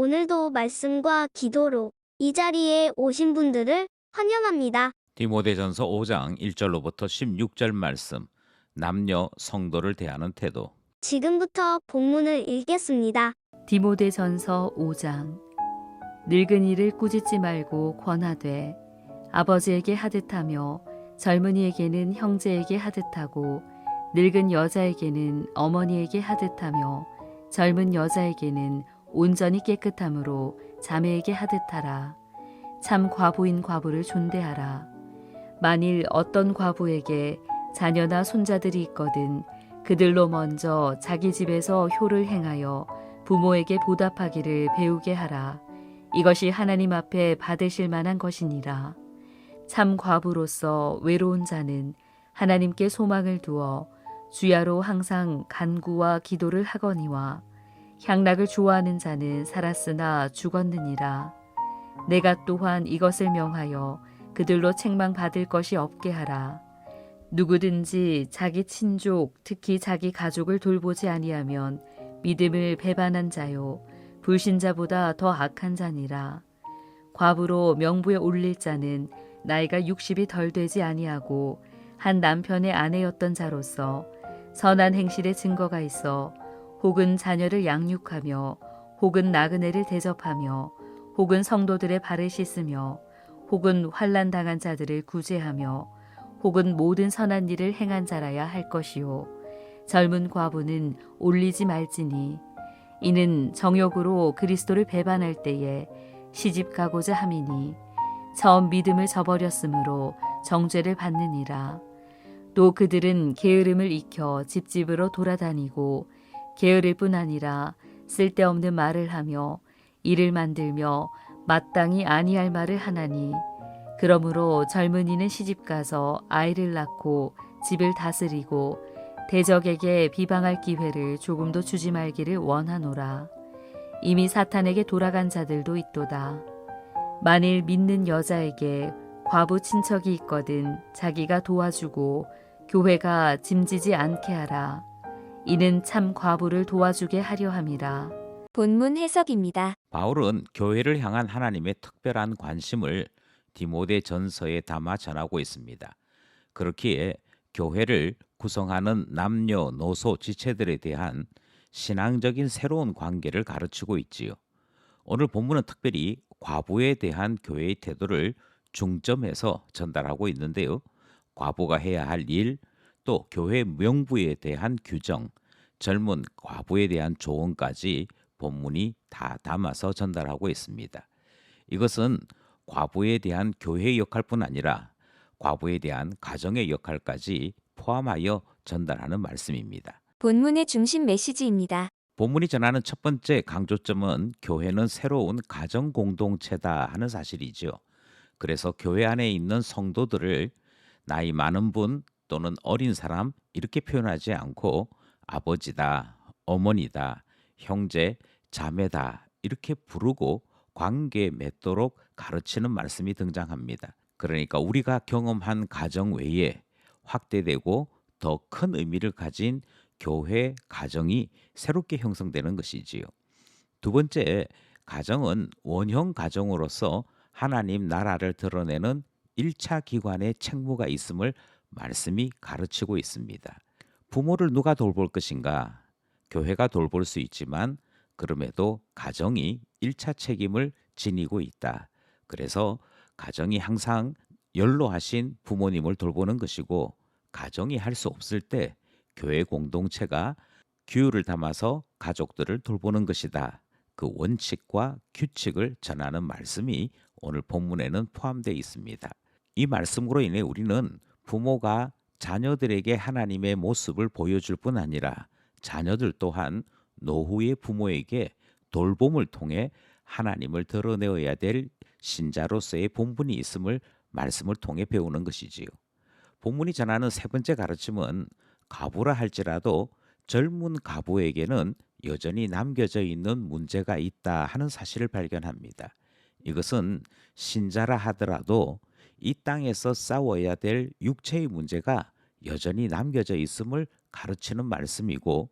오늘도 말씀과 기도로 이 자리에 오신 분들을 환영합니다. 디모데전서 5장 1절로부터 16절 말씀 남녀 성도를 대하는 태도 지금부터 본문을 읽겠습니다. 디모데전서 5장 늙은이를 꾸짖지 말고 권하되 아버지에게 하듯하며 젊은이에게는 형제에게 하듯하고 늙은 여자에게는 어머니에게 하듯하며 젊은 여자에게는 온전히 깨끗함으로 자매에게 하듯하라 참 과부인 과부를 존대하라 만일 어떤 과부에게 자녀나 손자들이 있거든 그들로 먼저 자기 집에서 효를 행하여 부모에게 보답하기를 배우게 하라. 이것이 하나님 앞에 받으실 만한 것이니라. 참 과부로서 외로운 자는 하나님께 소망을 두어 주야로 항상 간구와 기도를 하거니와 향락을 좋아하는 자는 살았으나 죽었느니라. 내가 또한 이것을 명하여 그들로 책망받을 것이 없게 하라. 누구든지 자기 친족, 특히 자기 가족을 돌보지 아니하면 믿음을 배반한 자요 불신자보다 더 악한 자니라 과부로 명부에 올릴 자는 나이가 60이 덜 되지 아니하고 한 남편의 아내였던 자로서 선한 행실의 증거가 있어 혹은 자녀를 양육하며 혹은 나그네를 대접하며 혹은 성도들의 발을 씻으며 혹은 환난 당한 자들을 구제하며 혹은 모든 선한 일을 행한 자라야 할 것이요. 젊은 과부는 올리지 말지니 이는 정욕으로 그리스도를 배반할 때에 시집 가고자 함이니 처음 믿음을 저버렸으므로 정죄를 받느니라. 또 그들은 게으름을 익혀 집집으로 돌아다니고 게으를 뿐 아니라 쓸데없는 말을 하며 일을 만들며 마땅히 아니할 말을 하나니 그러므로 젊은이는 시집 가서 아이를 낳고 집을 다스리고 대적에게 비방할 기회를 조금도 주지 말기를 원하노라. 이미 사탄에게 돌아간 자들도 있도다. 만일 믿는 여자에게 과부 친척이 있거든 자기가 도와주고 교회가 짐지지 않게 하라. 이는 참 과부를 도와주게 하려 함이라. 본문 해석입니다. 바울은 교회를 향한 하나님의 특별한 관심을 디모데 전서에 담아 전하고 있습니다. 그렇기에 교회를 구성하는 남녀노소 지체들에 대한 신앙적인 새로운 관계를 가르치고 있지요. 오늘 본문은 특별히 과부에 대한 교회의 태도를 중점해서 전달하고 있는데요. 과부가 해야 할 일, 또 교회 명부에 대한 규정, 젊은 과부에 대한 조언까지 본문이 다 담아서 전달하고 있습니다. 이것은 과부에 대한 교회의 역할뿐 아니라 과부에 대한 가정의 역할까지 포함하여 전달하는 말씀입니다. 본문의 중심 메시지입니다. 본문이 전하는 첫 번째 강조점은 교회는 새로운 가정 공동체다 하는 사실이죠. 그래서 교회 안에 있는 성도들을 나이 많은 분 또는 어린 사람 이렇게 표현하지 않고 아버지다, 어머니다, 형제, 자매다 이렇게 부르고 관계 맺도록 가르치는 말씀이 등장합니다. 그러니까 우리가 경험한 가정 외에 확대되고 더 큰 의미를 가진 교회 가정이 새롭게 형성되는 것이지요. 두 번째, 가정은 원형 가정으로서 하나님 나라를 드러내는 1차 기관의 책무가 있음을 말씀이 가르치고 있습니다. 부모를 누가 돌볼 것인가? 교회가 돌볼 수 있지만 그럼에도 가정이 1차 책임을 지니고 있다. 그래서 가정이 항상 연로하신 부모님을 돌보는 것이고 가정이 할 수 없을 때 교회 공동체가 규율을 담아서 가족들을 돌보는 것이다. 그 원칙과 규칙을 전하는 말씀이 오늘 본문에는 포함되어 있습니다. 이 말씀으로 인해 우리는 부모가 자녀들에게 하나님의 모습을 보여줄 뿐 아니라 자녀들 또한 노후의 부모에게 돌봄을 통해 하나님을 드러내어야 될 신자로서의 본분이 있음을 말씀을 통해 배우는 것이지요. 본문이 전하는 세 번째 가르침은 가부라 할지라도 젊은 가부에게는 여전히 남겨져 있는 문제가 있다 하는 사실을 발견합니다. 이것은 신자라 하더라도 이 땅에서 싸워야 될 육체의 문제가 여전히 남겨져 있음을 가르치는 말씀이고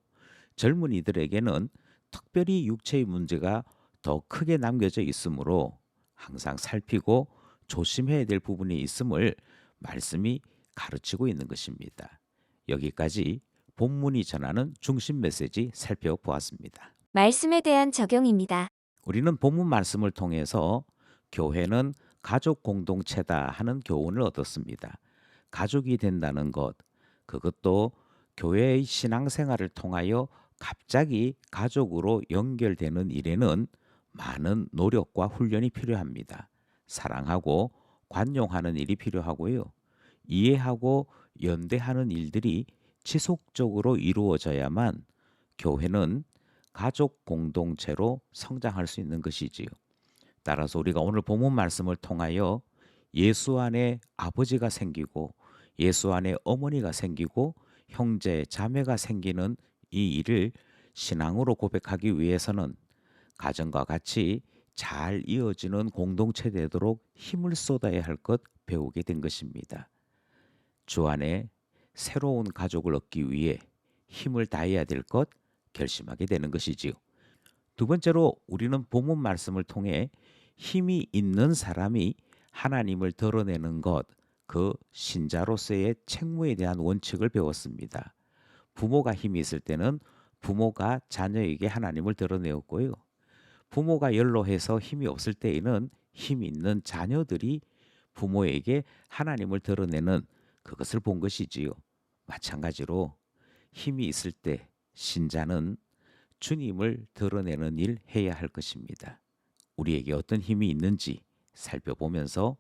젊은이들에게는 특별히 육체의 문제가 더 크게 남겨져 있으므로 항상 살피고 조심해야 될 부분이 있음을 말씀이 가르치고 있는 것입니다. 여기까지 본문이 전하는 중심 메시지 살펴보았습니다. 말씀에 대한 적용입니다. 우리는 본문 말씀을 통해서 교회는 가족 공동체다 하는 교훈을 얻었습니다. 가족이 된다는 것, 그것도 교회의 신앙생활을 통하여 갑자기 가족으로 연결되는 일에는 많은 노력과 훈련이 필요합니다. 사랑하고 관용하는 일이 필요하고요. 이해하고 연대하는 일들이 지속적으로 이루어져야만 교회는 가족 공동체로 성장할 수 있는 것이지요. 따라서 우리가 오늘 본문 말씀을 통하여 예수 안에 아버지가 생기고 예수 안에 어머니가 생기고 형제 자매가 생기는 이 일을 신앙으로 고백하기 위해서는 가정과 같이 잘 이어지는 공동체 되도록 힘을 쏟아야 할 것 배우게 된 것입니다. 주 안에 새로운 가족을 얻기 위해 힘을 다해야 될 것 결심하게 되는 것이지요. 두 번째로 우리는 본문 말씀을 통해 힘이 있는 사람이 하나님을 드러내는 것, 그 신자로서의 책무에 대한 원칙을 배웠습니다. 부모가 힘이 있을 때는 부모가 자녀에게 하나님을 드러내었고요. 부모가 연로해서 힘이 없을 때에는 힘 있는 자녀들이 부모에게 하나님을 드러내는 그것을 본 것이지요. 마찬가지로 힘이 있을 때 신자는 주님을 드러내는 일 해야 할 것입니다. 우리에게 어떤 힘이 있는지 살펴보면서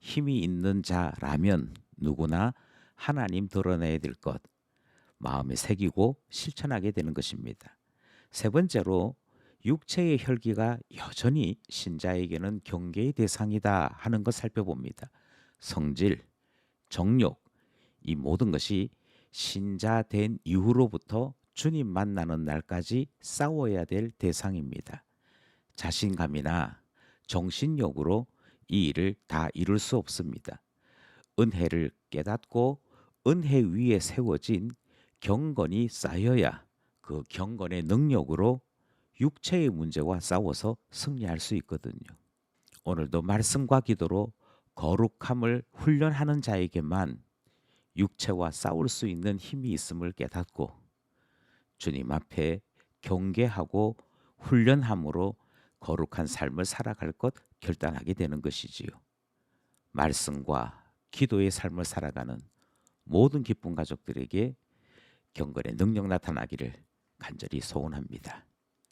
힘이 있는 자라면 누구나 하나님 드러내야 될 것 마음에 새기고 실천하게 되는 것입니다. 세 번째로 육체의 혈기가 여전히 신자에게는 경계의 대상이다 하는 것 살펴봅니다. 성질, 정욕 이 모든 것이 신자 된 이후로부터 주님 만나는 날까지 싸워야 될 대상입니다. 자신감이나 정신력으로 이 일을 다 이룰 수 없습니다. 은혜를 깨닫고 은혜 위에 세워진 경건이 쌓여야 그 경건의 능력으로 육체의 문제와 싸워서 승리할 수 있거든요. 오늘도 말씀과 기도로 거룩함을 훈련하는 자에게만 육체와 싸울 수 있는 힘이 있음을 깨닫고 주님 앞에 경계하고 훈련함으로 거룩한 삶을 살아갈 것 결단하게 되는 것이지요. 말씀과 기도의 삶을 살아가는 모든 기쁜 가족들에게 경건의 능력 나타나기를 간절히 소원합니다.